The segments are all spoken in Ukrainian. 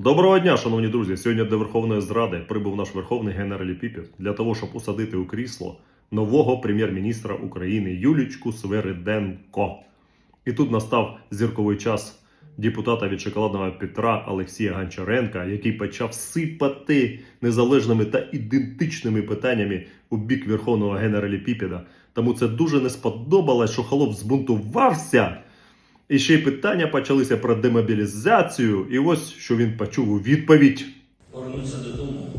Доброго дня, шановні друзі. Сьогодні до Верховної Зради прибув наш Верховний Генераль Піпіт для того, щоб усадити у крісло нового прем'єр-міністра України Юлічку Свериденко. І тут настав зірковий час депутата від шоколадного Петра Олексія Гончаренка, який почав сипати незалежними та ідентичними питаннями у бік Верховного Генералі Піпіда. Тому це дуже не сподобалось, що Холоп збунтувався. І ще й питання почалися про демобілізацію, і ось що він почув у відповідь. Повернуться додому,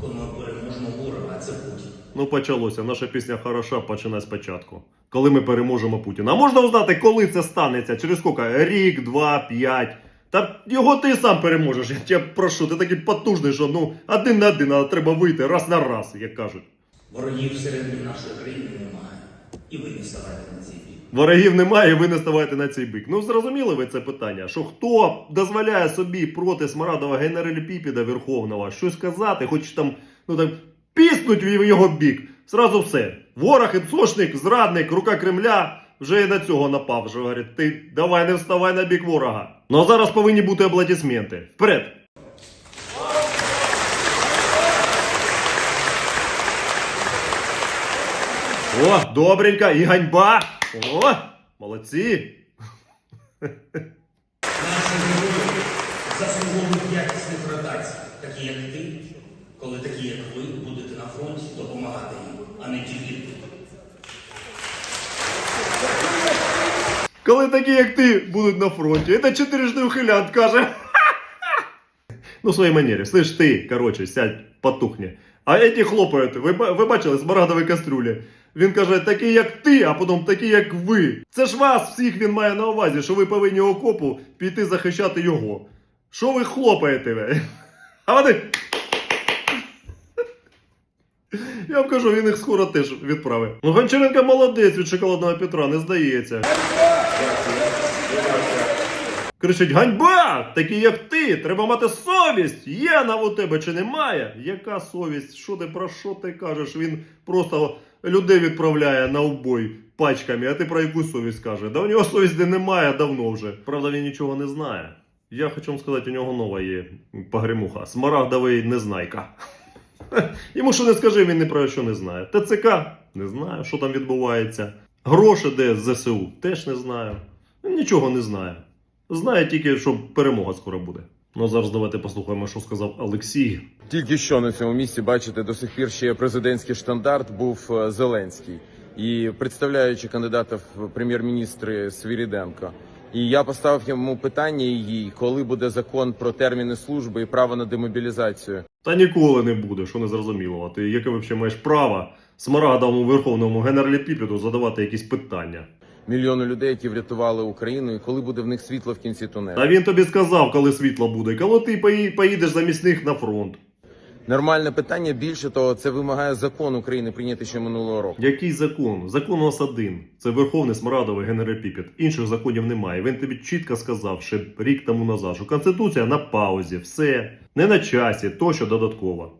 коли ми переможемо ворога, а це Путін. Ну, почалося. Наша пісня хороша починає спочатку. Коли ми переможемо Путіна. А можна узнати, коли це станеться? Через скільки? Рік, два, п'ять. Та його ти сам переможеш. Я тебе прошу, ти такий потужний, що ну один на один, але треба вийти раз на раз, як кажуть. Ворогів всередині нашої країни немає. І ви не ставайте на бік. Ворогів немає, ви не ставайте на цей бик. Ну зрозуміли ви це питання, що хто дозволяє собі проти смарадова генералі Піпіда Верховного щось казати, хоч там, ну там піснуть в його бік. Зразу все. Ворог, інсошник, зрадник, рука Кремля вже і на цього напав. Що говорить, ти давай не вставай на бік ворога. Ну а зараз повинні бути аплодисменти. Вперед! О, добренько, і ганьба! О, молодці! Наші герої заслуговують якісних ротацій, такі як ти, коли такі, як ви, будете на фронті допомагати їм, а не тільки. Коли такі, як ти, будуть на фронті, це чотирижний ухилянт каже. Ну, в своїй манері. Слышь, ти, короче, сядь, потухни. А эти хлопають, ви, ви бачили, з марагдової кастрюлі. Він каже, такі як ти, а потім такі як ви. Це ж вас всіх він має на увазі, що ви повинні окопу піти захищати його. Що ви хлопаєте? ви? А вони. Я вам кажу, він їх скоро теж відправить. Ну, Гончаренко молодець від шоколадного Петра, не здається. Кричить: ганьба! Такі як ти! Треба мати совість! Є вона у тебе чи немає? Яка совість? Що ти про що ти кажеш? Він просто людей відправляє на убой пачками, а ти про яку совість каже? Да у нього совісті немає давно вже. Правда, він нічого не знає. Я хочу вам сказати, у нього нова є погремуха. Смарагдовий незнайка. Йому що не скажи, він ні про що не знає. ТЦК не знаю, що там відбувається. Гроші де ЗСУ теж не знаю. Нічого не знаю. Знає тільки, що перемога скоро буде. Ну зараз давайте послухаємо, що сказав Олексій. Тільки що на цьому місці, бачите, до сих пір ще президентський штандарт був е, Зеленський. І представляючи кандидата в прем'єр-міністри Свіріденко. І я поставив йому питання їй, коли буде закон про терміни служби і право на демобілізацію. Та ніколи не буде, що не зрозуміло. А ти яке взагалі маєш право смарагдовому верховному генералі Піпіту задавати якісь питання? Мільйони людей, які врятували Україну, і коли буде в них світло в кінці тунелю. Та він тобі сказав, коли світло буде, коли ти поїдеш замість них на фронт. Нормальне питання. Більше того, це вимагає закон України прийняти ще минулого року. Який закон? Закон у нас один. Це Верховний Смарадовий генерал Піпіт. Інших законів немає. Він тобі чітко сказав ще рік тому назад, що Конституція на паузі, все не на часі, тощо додатково.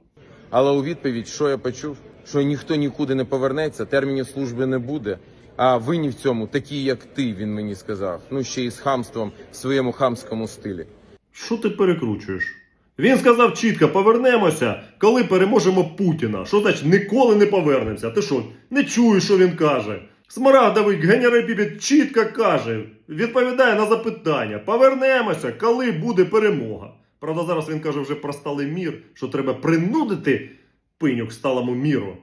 Але у відповідь, що я почув, що ніхто нікуди не повернеться, термінів служби не буде. А винні в цьому такі, як ти, він мені сказав. Ну ще й з хамством в своєму хамському стилі. Що ти перекручуєш? Він сказав чітко: повернемося, коли переможемо Путіна. Що значить ніколи не повернемося? Ти що, не чуєш, що він каже? Смарагдовий генерал Піпіт чітко каже, відповідає на запитання: повернемося, коли буде перемога. Правда, зараз він каже вже про сталий мір, що треба принудити пиню к сталому міру.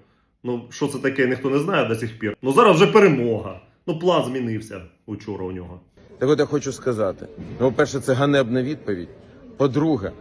Ну, що це таке, ніхто не знає до сих пір. Ну зараз вже перемога. Ну, план змінився учора у нього. Так от я хочу сказати: ну, по-перше, це ганебна відповідь. По-друге,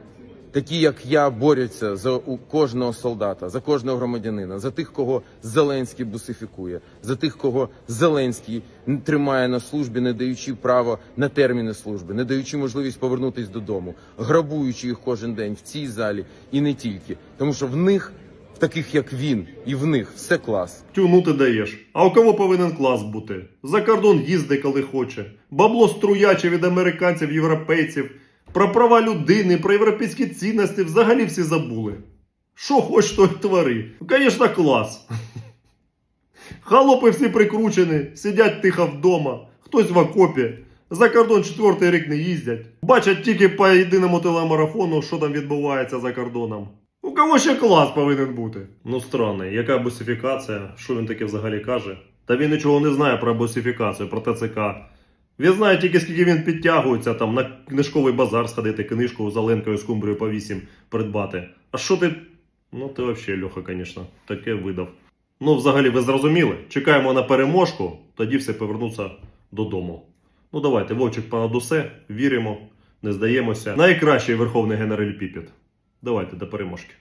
такі, як я, борються за у кожного солдата, за кожного громадянина, за тих, кого Зеленський бусифікує, за тих, кого Зеленський тримає на службі, не даючи право на терміни служби, не даючи можливість повернутись додому, грабуючи їх кожен день в цій залі і не тільки, тому що в них, таких як він, і в них все клас. Тю, ну ти даєш. А у кого повинен клас бути? За кордон їзди, коли хоче. Бабло струяче від американців, європейців. Про права людини, про європейські цінності взагалі всі забули. Що хоч, то й твори. Звісно, клас. Халопи всі прикручені, сидять тихо вдома, хтось в окопі. За кордон четвертий рік не їздять. Бачать тільки по єдиному телемарафону, що там відбувається за кордоном. У кого ще клас повинен бути? Ну странний, яка бусифікація? Що він таке взагалі каже? Та він нічого не знає про бусифікацію, про ТЦК. Він знає тільки скільки він підтягується там на книжковий базар сходити, книжку з Оленкою з кумброю по 8 придбати. А що ти. Ну ти взагалі, Льоха, звісно, таке видав. Ну, взагалі, ви зрозуміли? Чекаємо на переможку, тоді все повернуться додому. Ну давайте, Вовчик понад усе, віримо, не здаємося. Найкращий верховний генераль Піпіт. Давайте до переможки.